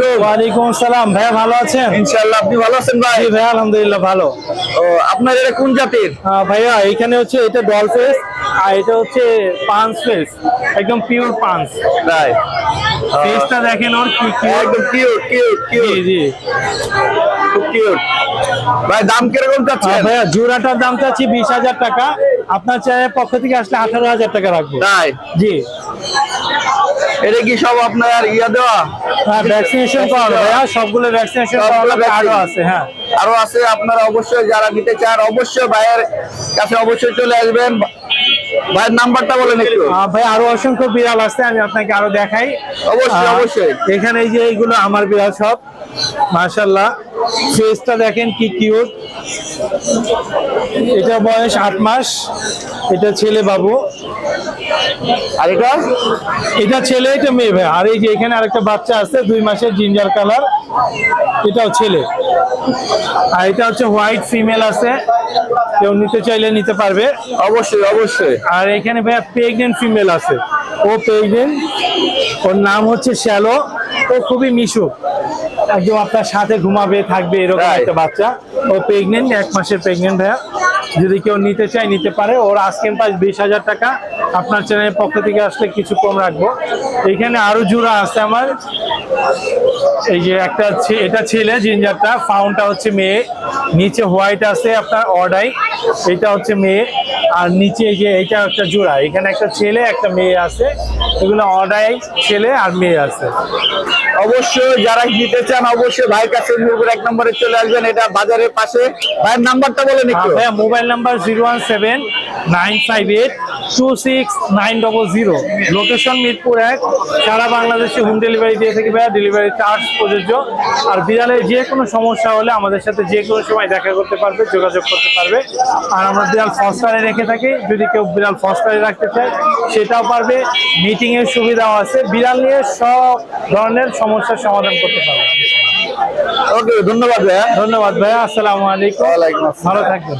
ওয়ালাইকুম আসসালাম। ভাইয়া ভালো আছেন? ইনশাআল্লাহ আপনি ভালো আছেন ভাই? ভাইয়া আলহামদুলিল্লাহ ভালো। ও আপনার এটা কোন জাতির? ভাইয়া এখানে হচ্ছে এটা ডল ফেস আর এটা হচ্ছে ফেস একদম পিওর পাঁচ তাই। ফেসটা দেখেন ওর কি কি একদম কিউট কিউট জি জি। কিউট ভাই দাম কীরকম ভাইয়া জোড়াটার দাম চাচ্ছি বিশ হাজার টাকা। আপনার চ্যানেলের পক্ষ থেকে আসলে আঠারো হাজার টাকা রাখব। তাই। জি। এটা কি সব আপনার ইয়া দেওয়া? হ্যাঁ ভ্যাকসিনেশন করানো ভাইয়া সবগুলো ভ্যাকসিনেশন করানো আরও আছে হ্যাঁ। আরও আছে আপনারা অবশ্যই যারা নিতে চান অবশ্যই ভাইয়ের কাছে অবশ্যই চলে আসবেন। ভাইয়ের নাম্বারটা বলেন একটু। ভাই আরও অসংখ্য বিড়াল আছে আমি আপনাকে আরও দেখাই। অবশ্যই, অবশ্যই। এখানে এই যে এইগুলো আমার বিড়াল সব মাশাল্লাহ ফেসটা দেখেন কি কিউট। এটা বয়স আট মাস এটা ছেলে বাবু। আর এটা? এটা ছেলে এটা মেয়ে ভাই। আর এই যে এখানে আরেকটা বাচ্চা আছে দুই মাসের জিঞ্জার কালার। এটাও ছেলে। আর এটা হচ্ছে হোয়াইট ফিমেল আছে। কেউ নিতে চাইলে নিতে পারবে। অবশ্যই অবশ্যই। আর এখানে ভাইয়া প্রেগনেন্ট ফিমেল আছে। ও প্রেগনেন্ট ওর নাম হচ্ছে শ্যালো। ও খুবই মিশুক। একদম আপনার সাথে ঘুমাবে থাকবে এরকম একটা বাচ্চা। ও প্রেগনেন্ট এক মাসের প্রেগনেন্ট ভাইয়া। যদি কেউ নিতে চায়, নিতে পারে। ওর আজকের প্রাইস বিশ হাজার টাকা। আপনার চ্যানেলের পক্ষ থেকে আসলে কিছু কম রাখব। এখানে আরও জোড়া আছে আমার। এই যে একটা এটা ছেলে, জিঞ্জারটা। ফাউন্ডটা হচ্ছে মেয়ে। নিচে হোয়াইট আছে আপনার অর্ডাই এটা হচ্ছে মেয়ে। আর নিচে এই যে এটা একটা জোড়া। এখানে একটা ছেলে, একটা মেয়ে আছে। এগুলো অর্ডাই ছেলে আর মেয়ে আছে। অবশ্যই যারা নিতে চান অবশ্যই ভাই কাছে মিরপুর এক নম্বরে চলে আসবেন। এটা বাজারের পাশে। ভাইয়ের নাম্বারটা বলেন একটু। হ্যাঁ mobile number zero one seven nine five eight two six nine double zero location Mirpur এক। সারা বাংলাদেশে হোম ডেলিভারি দিয়ে থাকি ভাইয়া। ডেলিভারি চার্জ প্রযোজ্য। আর বিড়ালের যে কোনো সমস্যা হলে আমাদের সাথে যে কোনো সময় দেখা করতে পারবে যোগাযোগ করতে পারবে। আর আমরা বিড়াল ফস্টারে রেখে থাকি। যদি কেউ বিড়াল ফস্টারে রাখতে চায় সেটাও পারবে। মিটিংয়ের সুবিধাও আছে। বিড়াল নিয়ে সব ধরনের সমস্যার সমাধান করতে পারবে। ওকে ধন্যবাদ ভাইয়া। ধন্যবাদ ভাইয়া। আসসালামু আলাইকুম। ভালো থাকবেন।